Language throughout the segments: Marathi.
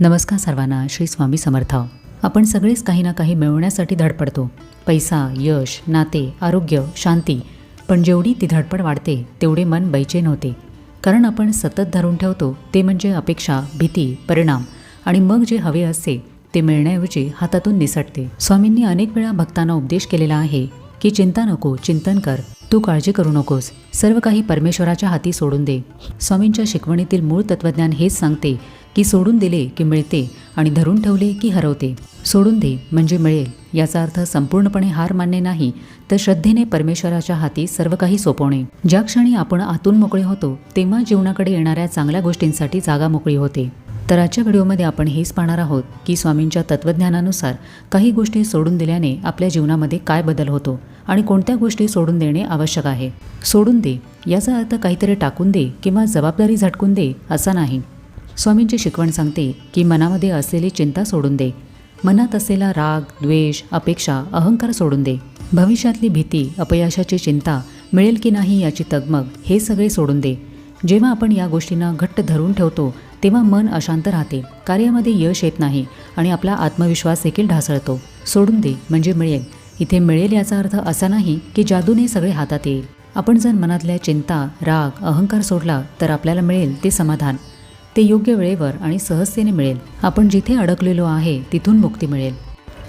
नमस्कार सर्वांना श्री स्वामी समर्थ. आपण सगळेच काही ना काही मिळवण्यासाठी धडपडतो. पैसा यश नाते आरोग्य शांती. पण जेवढी ती धडपड वाढते तेवढे मन बैचेन होते कारण आपण सतत धरून ठेवतो ते म्हणजे अपेक्षा भीती परिणाम. आणि मग जे हवे असते ते मिळण्याऐवजी हातातून निसटते. स्वामींनी अनेक वेळा भक्तांना उपदेश केलेला आहे की चिंता नको चिंतन कर. तू काळजी करू नकोस. सर्व काही परमेश्वराच्या हाती सोडून दे. स्वामींच्या शिकवणीतील मूळ तत्वज्ञान हेच सांगते की सोडून दिले की मिळते आणि धरून ठेवले की हरवते. सोडून दे म्हणजे मिळेल याचा अर्थ संपूर्णपणे हार मानणे नाही तर श्रद्धेने परमेश्वराच्या हाती सर्व काही सोपवणे. ज्या क्षणी आपण आतून मोकळे होतो तेव्हा जीवनाकडे येणाऱ्या चांगल्या गोष्टींसाठी जागा मोकळी होते. तर आजच्या व्हिडिओमध्ये आपण हेच पाहणार आहोत की स्वामींच्या तत्वज्ञानानुसार काही गोष्टी सोडून दिल्याने आपल्या जीवनामध्ये काय बदल होतो. आणि कोणत्या गोष्टी सोडून देणे आवश्यक आहे. सोडून दे याचा अर्थ काहीतरी टाकून दे किंवा जबाबदारी झटकून दे असा नाही. स्वामींची शिकवण सांगते की मनामध्ये असलेली चिंता सोडून दे. मनात असलेला राग द्वेष अपेक्षा अहंकार सोडून दे. भविष्यातली भीती अपयशाची चिंता मिळेल की नाही याची तगमग हे सगळे सोडून दे. जेव्हा आपण या गोष्टींना घट्ट धरून ठेवतो तेव्हा मन अशांत राहते. कार्यामध्ये यश येत नाही आणि आपला आत्मविश्वास देखील ढासळतो. सोडून दे म्हणजे मिळेल. इथे मिळेल याचा अर्थ असा नाही की जादूने सगळे हातात येईल. आपण जर मनातल्या चिंता राग अहंकार सोडला तर आपल्याला मिळेल ते समाधान. ते योग्य वेळेवर आणि सहजतेने मिळेल. आपण जिथे अडकलेलो आहे तिथून मुक्ती मिळेल.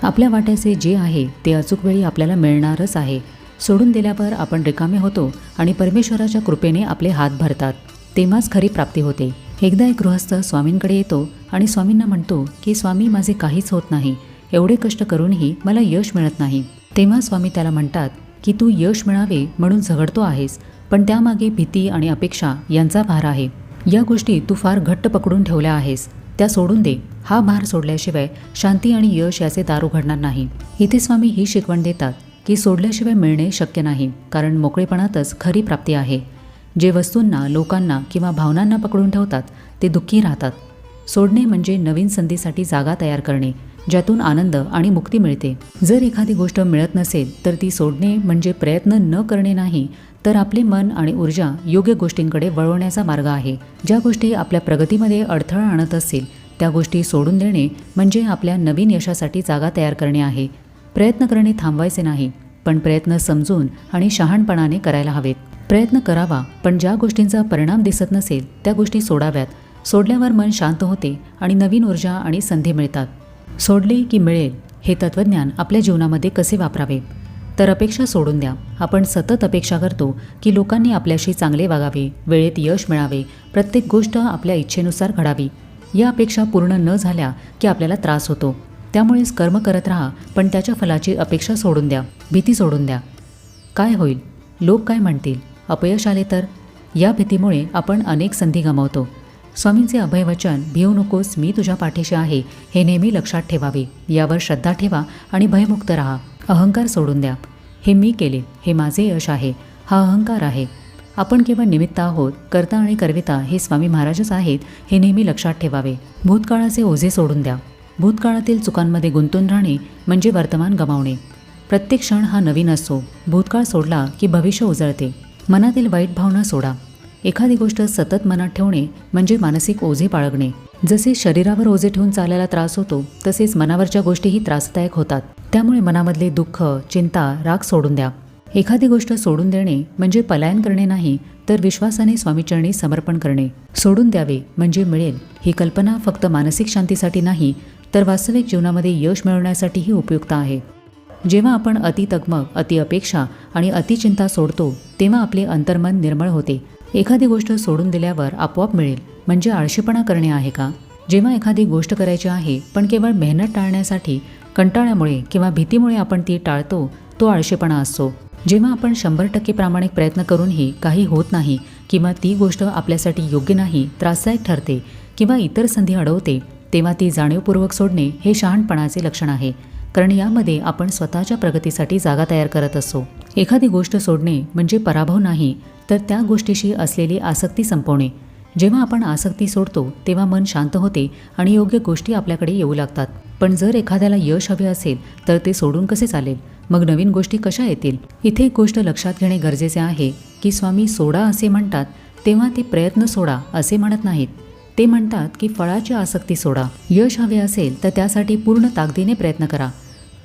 आपल्या वाट्याचे जे आहे ते अचूक वेळी आपल्याला मिळणारच आहे. सोडून दिल्यावर आपण रिकामे होतो आणि परमेश्वराच्या कृपेने आपले हात भरतात. तेव्हाच खरी प्राप्ती होते. एकदा एक गृहस्थ स्वामींकडे येतो आणि स्वामींना म्हणतो की स्वामी माझे काहीच होत नाही. एवढे कष्ट करूनही मला यश मिळत नाही. तेव्हा स्वामी त्याला म्हणतात की तू यश मिळावे म्हणून झगडतो आहेस पण त्यामागे भीती आणि अपेक्षा यांचा भार आहे. या गोष्टी तू फार घट्ट पकडून ठेवल्या आहेस. त्या सोडून दे. हा भार सोडल्याशिवाय शांती आणि यश याचे दार उघडणार नाही. इथे स्वामी ही शिकवण देतात की सोडल्याशिवाय मिळणे शक्य नाही कारण मोकळेपणातच खरी प्राप्ती आहे. जे वस्तूंना लोकांना किंवा भावनांना पकडून ठेवतात ते दुःखी राहतात. सोडणे म्हणजे नवीन संधीसाठी जागा तयार करणे. ज्यातून आनंद आणि मुक्ती मिळते. जर एखादी गोष्ट मिळत नसेल तर ती सोडणे म्हणजे प्रयत्न न करणे नाही तर आपले मन आणि ऊर्जा योग्य गोष्टींकडे वळवण्याचा मार्ग आहे. ज्या गोष्टी आपल्या प्रगतीमध्ये अडथळा आणत असतील त्या गोष्टी सोडून देणे म्हणजे आपल्या नवीन यशासाठी जागा तयार करणे आहे. प्रयत्न करणे थांबवायचे नाही पण प्रयत्न समजून आणि शहाणपणाने करायला हवेत. प्रयत्न करावा पण ज्या गोष्टींचा परिणाम दिसत नसेल त्या गोष्टी सोडाव्यात. सोडल्यावर मन शांत होते आणि नवीन ऊर्जा आणि संधी मिळतात. सोडले की मिळेल हे तत्त्वज्ञान आपल्या जीवनामध्ये कसे वापरावे? तर अपेक्षा सोडून द्या. आपण सतत अपेक्षा करतो की लोकांनी आपल्याशी चांगले वागावे वेळेत यश मिळावे प्रत्येक गोष्ट आपल्या इच्छेनुसार घडावी. या अपेक्षा पूर्ण न झाल्या की आपल्याला त्रास होतो. त्यामुळेच कर्म करत राहा पण त्याच्या फलाची अपेक्षा सोडून द्या भीती सोडून द्या. काय होईल? लोक काय म्हणतील? अपयश आले तर? या भीतीमुळे आपण अनेक संधी गमावतो. स्वामींचे अभयवचन भिवू नकोस मी तुझ्या पाठीशी आहे हे नेहमी लक्षात ठेवावे. यावर श्रद्धा ठेवा आणि भयमुक्त राहा. अहंकार सोडून द्या. हे मी केले हे माझे यश आहे हा अहंकार आहे. आपण केवळ निमित्त आहोत करता आणि करविता हे स्वामी महाराजच आहेत हे नेहमी लक्षात ठेवावे. भूतकाळाचे ओझे सोडून द्या. भूतकाळातील चुकांमध्ये गुंतून राहणे म्हणजे वर्तमान गमावणे. प्रत्येक क्षण हा नवीन असतो भूतकाळ सोडला की भविष्य उजळते. मनातील वाईट भावना सोडा. एखादी गोष्ट सतत मनात ठेवणे म्हणजे मानसिक ओझे बाळगणे. जसे शरीरावर ओझे ठेवून चालायला त्रास होतो तसेच मनावरच्या गोष्टीही त्रासदायक होतात. त्यामुळे मनामधले दुःख चिंता राग सोडून द्या. एखादी गोष्ट सोडून देणे म्हणजे पलायन करणे नाही तर विश्वासाने स्वामीचरणी समर्पण करणे. सोडून द्यावे म्हणजे मिळेल. ही कल्पना फक्त मानसिक शांतीसाठी नाही तर वास्तविक जीवनामध्ये यश मिळवण्यासाठीही उपयुक्त आहे. जेव्हा आपण अति तगमग अति अपेक्षा आणि अतिचिंता सोडतो तेव्हा आपले अंतर्मन निर्मळ होते. एखादी गोष्ट सोडून दिल्यावर आपोआप मिळेल. म्हणजे आळशीपणा करणे आहे का? जेव्हा एखादी गोष्ट करायची आहे पण केवळ मेहनत टाळण्यासाठी कंटाळ्यामुळे किंवा भीतीमुळे आपण ती टाळतो तो आळशीपणा असतो जेव्हा आपण शंभर टक्के प्रामाणिक प्रयत्न करूनही काही होत नाही किंवा ती गोष्ट आपल्यासाठी योग्य नाही त्रासदायक ठरते किंवा इतर संधी अडवते तेव्हा ती जाणीवपूर्वक सोडणे हे शहाणपणाचे लक्षण आहे. कारण यामध्ये आपण स्वतःच्या प्रगतीसाठी जागा तयार करत असतो एखादी गोष्ट सोडणे म्हणजे पराभव नाही तर त्या गोष्टीशी असलेली आसक्ती संपवणे. जेव्हा आपण आसक्ती सोडतो तेव्हा मन शांत होते आणि योग्य गोष्टी आपल्याकडे येऊ लागतात. पण जर एखाद्याला यश हवे असेल तर ते सोडून कसे चालेल? मग नवीन गोष्टी कशा येतील? इथे एक गोष्ट लक्षात घेणे गरजेचे आहे की स्वामी सोडा असे म्हणतात तेव्हा ते प्रयत्न सोडा असे म्हणत नाहीत. ते म्हणतात की फळाची आसक्ती सोडा. यश हवे असेल तर त्यासाठी पूर्ण ताकदीने प्रयत्न करा.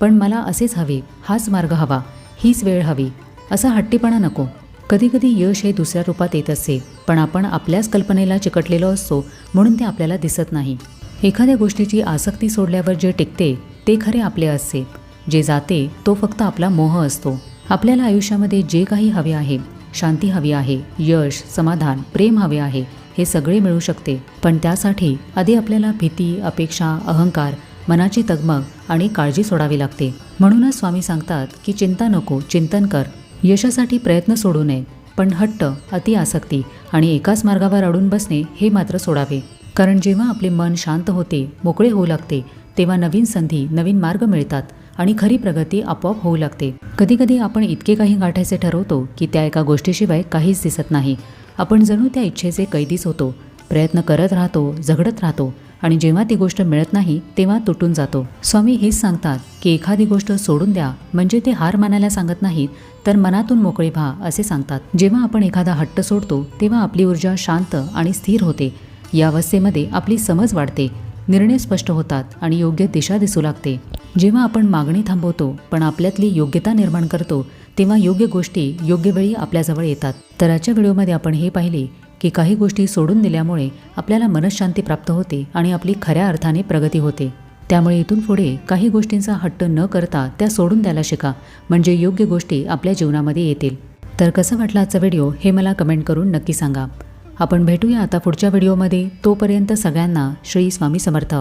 पण मला असेच हवे हाच मार्ग हवा हीच वेळ हवी. असा हट्टीपणा नको. कधीकधी यश हे दुसऱ्या रूपात येत असते पण आपण आपल्याच कल्पनेला चिकटलेलो असतो म्हणून ते आपल्याला दिसत नाही. एखाद्या गोष्टीची आसक्ती सोडल्यावर जे टिकते ते खरे आपले असते. जे जाते तो फक्त आपला मोह असतो. आपल्याला आयुष्यामध्ये जे काही हवे आहे शांती हवी आहे यश समाधान प्रेम हवे आहे हे सगळे मिळू शकते. पण त्यासाठी आधी आपल्याला भीती अपेक्षा अहंकार मनाची तगमग आणि काळजी सोडावी लागते. म्हणूनच स्वामी सांगतात की चिंता नको चिंतन कर. यशासाठी प्रयत्न सोडू नये पण हट्ट अति आसक्ती आणि एकाच मार्गावर अडून बसणे हे मात्र सोडावे. कारण जेव्हा आपले मन शांत होते मोकळे होऊ लागते तेव्हा नवीन संधी नवीन मार्ग मिळतात आणि खरी प्रगती आपोआप होऊ लागते. कधीकधी आपण इतके काही गाठायचे ठरवतो की त्या एका गोष्टीशिवाय काहीच दिसत नाही. आपण जणू त्या इच्छेचे कैदीच होतो प्रयत्न करत राहतो झगडत राहतो आणि जेव्हा ती गोष्ट मिळत नाही तेव्हा तुटून जातो. स्वामी हेच सांगतात की एखादी गोष्ट सोडून द्या म्हणजे ते हार मानायला सांगत नाहीत तर मनातून मोकळे व्हा असे सांगतात. जेव्हा आपण एखादा हट्ट सोडतो तेव्हा आपली ऊर्जा शांत आणि स्थिर होते. या अवस्थेमध्ये आपली समज वाढते. निर्णय स्पष्ट होतात आणि योग्य दिशा दिसू लागते. जेव्हा आपण मागणी थांबवतो पण आपल्यातली योग्यता निर्माण करतो तेव्हा योग्य गोष्टी योग्य वेळी आपल्याजवळ येतात. तर आजच्या व्हिडिओमध्ये आपण हे पाहिले की काही गोष्टी सोडून दिल्यामुळे आपल्याला मनशांती प्राप्त होते आणि आपली खऱ्या अर्थाने प्रगती होते. त्यामुळे इथून पुढे काही गोष्टींचा हट्ट न करता त्या सोडून द्यायला शिका म्हणजे योग्य गोष्टी आपल्या जीवनामध्ये येतील. तर कसं वाटलं आजचा व्हिडिओ हे मला कमेंट करून नक्की सांगा. आपण भेटूया आता पुढच्या व्हिडिओमध्ये. तोपर्यंत सगळ्यांना श्री स्वामी समर्थ.